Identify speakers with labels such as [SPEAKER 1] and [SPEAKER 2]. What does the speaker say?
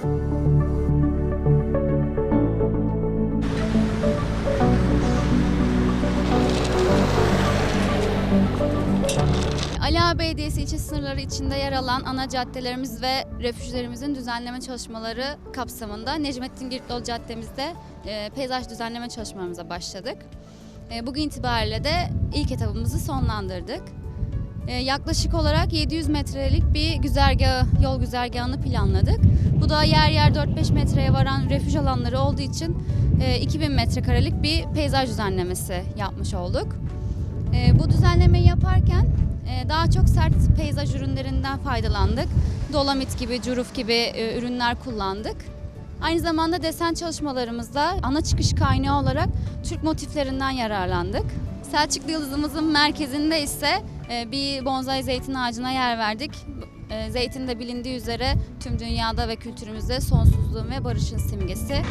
[SPEAKER 1] Ali Ağa Belediyesi ilçe sınırları içinde yer alan ana caddelerimiz ve refüjlerimizin düzenleme çalışmaları kapsamında Necmettin Girikloğlu Caddemizde e, peyzaj düzenleme çalışmalarımıza başladık. E, bugün itibariyle de ilk etabımızı sonlandırdık. E, yaklaşık olarak 700 metrelik bir güzergahı, yol güzergahını planladık. Bu da yer yer 4-5 metreye varan refüj alanları olduğu için e, 2000 metrekarelik bir peyzaj düzenlemesi yapmış olduk. E, bu düzenlemeyi yaparken e, daha çok sert peyzaj ürünlerinden faydalandık. Dolomit gibi, curuf gibi e, ürünler kullandık. Aynı zamanda desen çalışmalarımızda ana çıkış kaynağı olarak Türk motiflerinden yararlandık. Selçuklu Yıldızımızın merkezinde ise e, bir bonsai zeytin ağacına yer verdik. E, Zeytin de bilindiği üzere tüm dünyada ve kültürümüzde sonsuzluğun ve barışın simgesi.